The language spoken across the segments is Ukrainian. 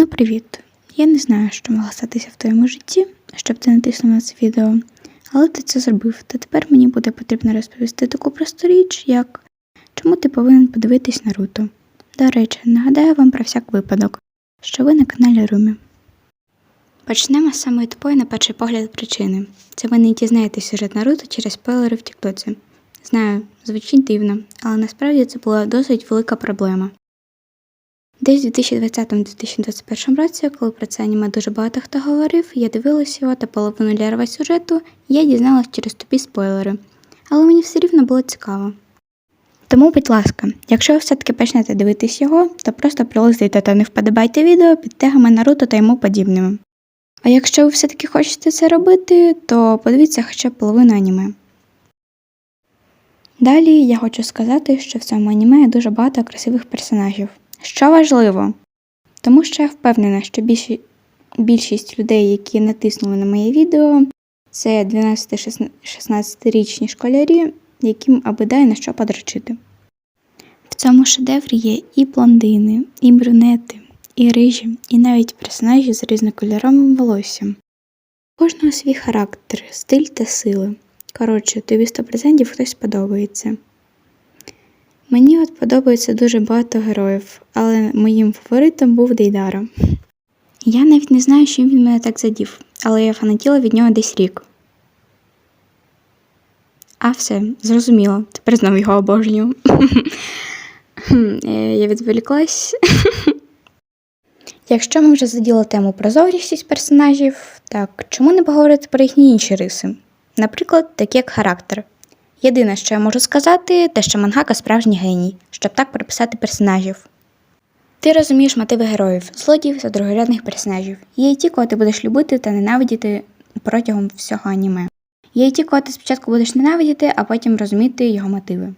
Ну, привіт. Я не знаю, що могло статися в твоєму житті, щоб ти натиснув на це відео, але ти це зробив. Та тепер мені буде потрібно розповісти таку просту річ, як чому ти повинен подивитись Наруто. До речі, нагадаю вам про всяк випадок, що ви на каналі Румі. Почнемо з самої тупої на перший погляд причини. Це ви не дізнаєтесь сюжет Наруто через спойлери в Тіктоці. Знаю, звучить дивно, але насправді це була досить велика проблема. Десь у 2020-2021 році, коли про це аніме дуже багато хто говорив, я дивилася його та половину лярва сюжету, я дізналась через тупі спойлери. Але мені все рівно було цікаво. Тому, будь ласка, якщо ви все-таки почнете дивитись його, то просто прилистуйте та не вподобайте відео під тегами Наруто та йому подібними. А якщо ви все-таки хочете це робити, то подивіться хоча б половину аніме. Далі я хочу сказати, що в цьому аніме дуже багато красивих персонажів. Що важливо, тому що я впевнена, що більші, більшість людей, які натиснули на моє відео, це 12-16-річні школярі, яким аби дай на що подрочити. В цьому шедеврі є і блондини, і брюнети, і рижі, і навіть персонажі з різнокольоровим волоссям. Кожного свій характер, стиль та сили. Коротше, тобі 100% хтось подобається. Мені от подобається дуже багато героїв, але моїм фаворитом був Дейдара. Я навіть не знаю, чим він мене так задів, але я фанатіла від нього десь рік. А все, зрозуміло, тепер знову його обожнюю. Е, Я відволіклась. Якщо ми вже заділи тему про зовнішність персонажів, так чому не поговорити про їхні інші риси? Наприклад, такі як характер. Єдине, що я можу сказати, те, що мангака справжній геній, щоб так прописати персонажів. Ти розумієш мотиви героїв, злодіїв та другорядних персонажів. Є й ті, кого ти будеш любити та ненавидіти протягом всього аніме. Є й ті, кого ти спочатку будеш ненавидіти, а потім розуміти його мотиви.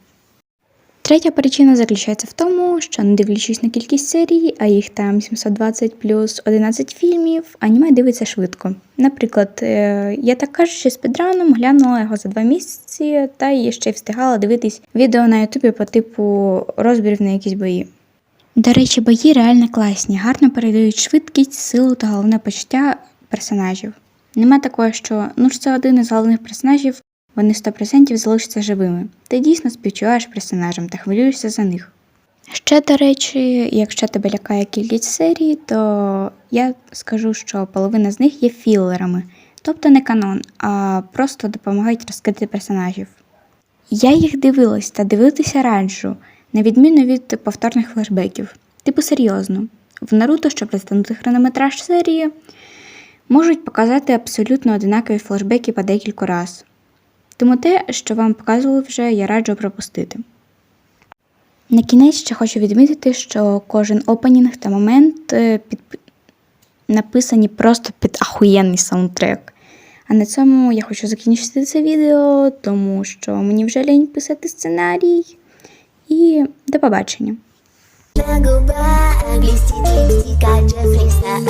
Третя причина заключається в тому, що не дивлячись на кількість серій, а їх там 720 плюс 11 фільмів, аніме дивиться швидко. Наприклад, е, я так кажучи, з підраном глянула його за два місяці та і ще встигала дивитись відео на Ютубі по типу розбірів на якісь бої. До речі, бої реально класні, гарно передають швидкість, силу та головне почуття персонажів. Нема такого, що ну ж це один із головних персонажів, вони 100% залишаться живими. Ти дійсно співчуваєш персонажам та хвилюєшся за них. Ще, до речі, якщо тебе лякає кількість серій, то я скажу, що половина з них є філерами, тобто не канон, а просто допомагають розкрити персонажів. Я їх дивилась та дивитися раджу, на відміну від повторних флешбеків. Типу серйозно, в Наруто, щоб розтягнути хронометраж серії, можуть показати абсолютно одинакові флешбеки по декілька разів. Тому те, що вам показували вже, я раджу пропустити. На кінець ще хочу відмітити, що кожен опенінг та момент е, під... написані просто під ахуєнний саундтрек. А на цьому я хочу закінчити це відео, тому що мені вже лінь писати сценарій. І до побачення. На губах блестит листика Джеффри Стар